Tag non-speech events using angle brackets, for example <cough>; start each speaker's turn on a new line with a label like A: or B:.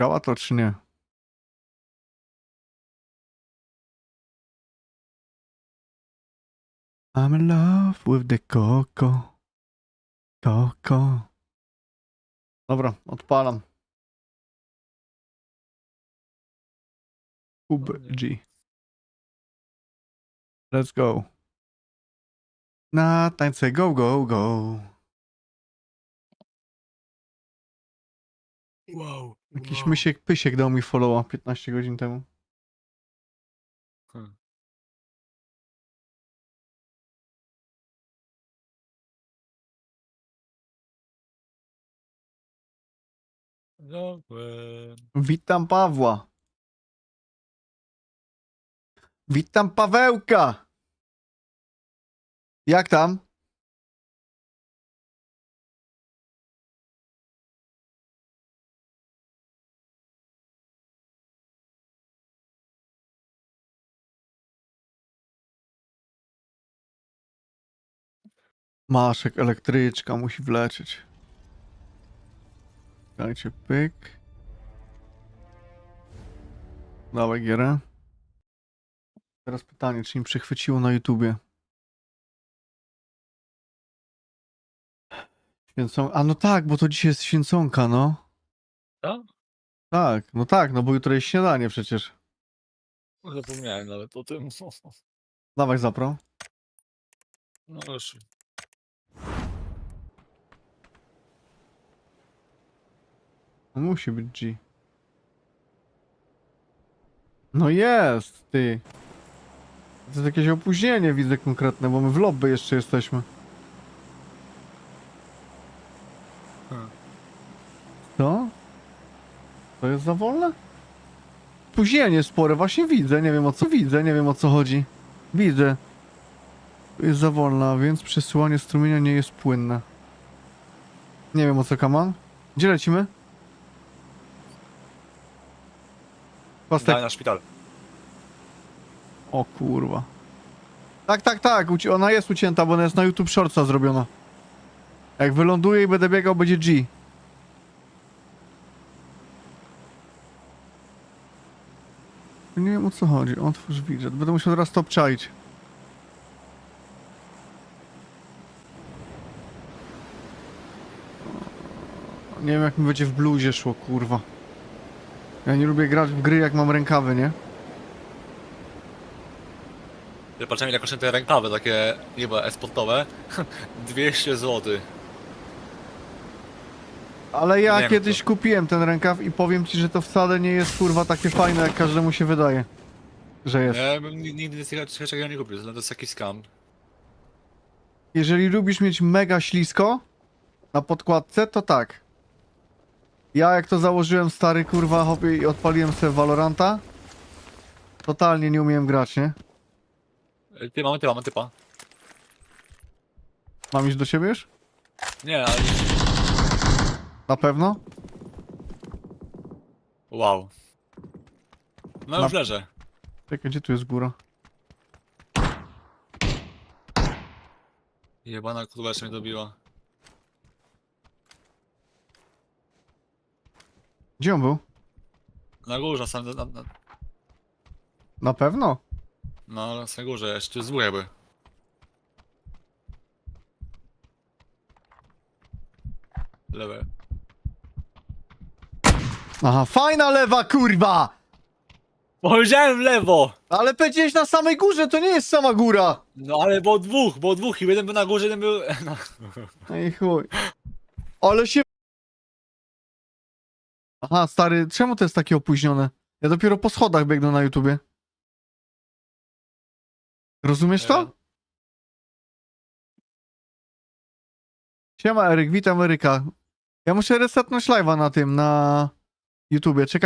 A: Działa to czy nie? I'm in love with the coco. Coco. Dobra, odpalam. G. Let's go. Na tańce go, go, go.
B: Wow.
A: Jakiś
B: wow.
A: mysiek pysiek dał mi followa 15 godzin temu.
B: Hmm. Dobra.
A: Witam Pawła. Witam Pawełka. Jak tam? Maszek, elektryczka musi wlecieć. Dajcie pyk. Dawaj gierę. Teraz pytanie, czy mi przechwyciło na YouTubie? Święcą... A no tak, bo to dzisiaj jest święconka, no.
B: Tak?
A: Tak, no tak, no bo jutro jest śniadanie przecież.
B: Zapomniałem nawet o tym. <laughs>
A: Dawaj zapro.
B: No już.
A: Musi być G. No jest, ty. To jest jakieś opóźnienie, widzę konkretne, bo my w lobby jeszcze jesteśmy.
B: Hmm.
A: Co? To jest za wolne? Opóźnienie spore, właśnie widzę, nie wiem o co widzę, nie wiem o co chodzi. Widzę. To jest za wolna, więc przesyłanie strumienia nie jest płynne. Nie wiem o co kaman. Gdzie lecimy? Kostek.
B: Daj na szpital.
A: O kurwa. Tak, tak, tak. uci- Ona jest ucięta, bo ona jest na YouTube Shortsa zrobiona. Jak wyląduję i będę biegał, będzie G. Nie wiem o co chodzi. Otwórz widget. Będę musiał teraz to obczaić. Nie wiem jak mi będzie w bluzie szło, kurwa. Ja nie lubię grać w gry jak mam rękawy, nie?
B: Patrzymy ile kosztują te rękawy takie, <laughs> nie wiem, esportowe. 200 zł.
A: Ale ja
B: wiem,
A: kiedyś kupiłem ten rękaw i powiem ci, że to wcale nie jest kurwa takie fajne, jak każdemu się wydaje, że jest.
B: Ja bym ni- nigdy z czegoś takiego nie kupił, to jest jakiś scam.
A: Jeżeli lubisz mieć mega ślisko na podkładce, to tak. Ja jak to założyłem stary kurwa hobby i odpaliłem sobie Valoranta, totalnie nie umiem grać, nie?
B: Ej, Ty, mamy typa, mamy typa.
A: Mam iść do siebie już?
B: Nie, ale...
A: Na pewno?
B: Wow. No
A: Na-
B: już leżę.
A: Czekaj, gdzie tu jest góra?
B: Jebana kurwa jeszcze mnie dobiła.
A: Gdzie on był?
B: Na górze, sam, na, na,
A: Na pewno?
B: no, na samej górze, jeszcze tu jest dwóch jakby. Lewe.
A: Aha, fajna lewa kurwa!
B: Powiedziałem w lewo!
A: Ale powiedziałeś na samej górze, to nie jest sama góra!
B: No ale było dwóch, było dwóch i jeden był na górze, jeden był... <laughs> No.
A: Ej chuj. Ale się... Aha, stary, czemu to jest takie opóźnione? Ja dopiero po schodach biegnę na YouTubie. Rozumiesz to?
B: E.
A: Siema Eryk, witam Eryka. Ja muszę resetnąć live'a na tym, na YouTubie. Czekaj.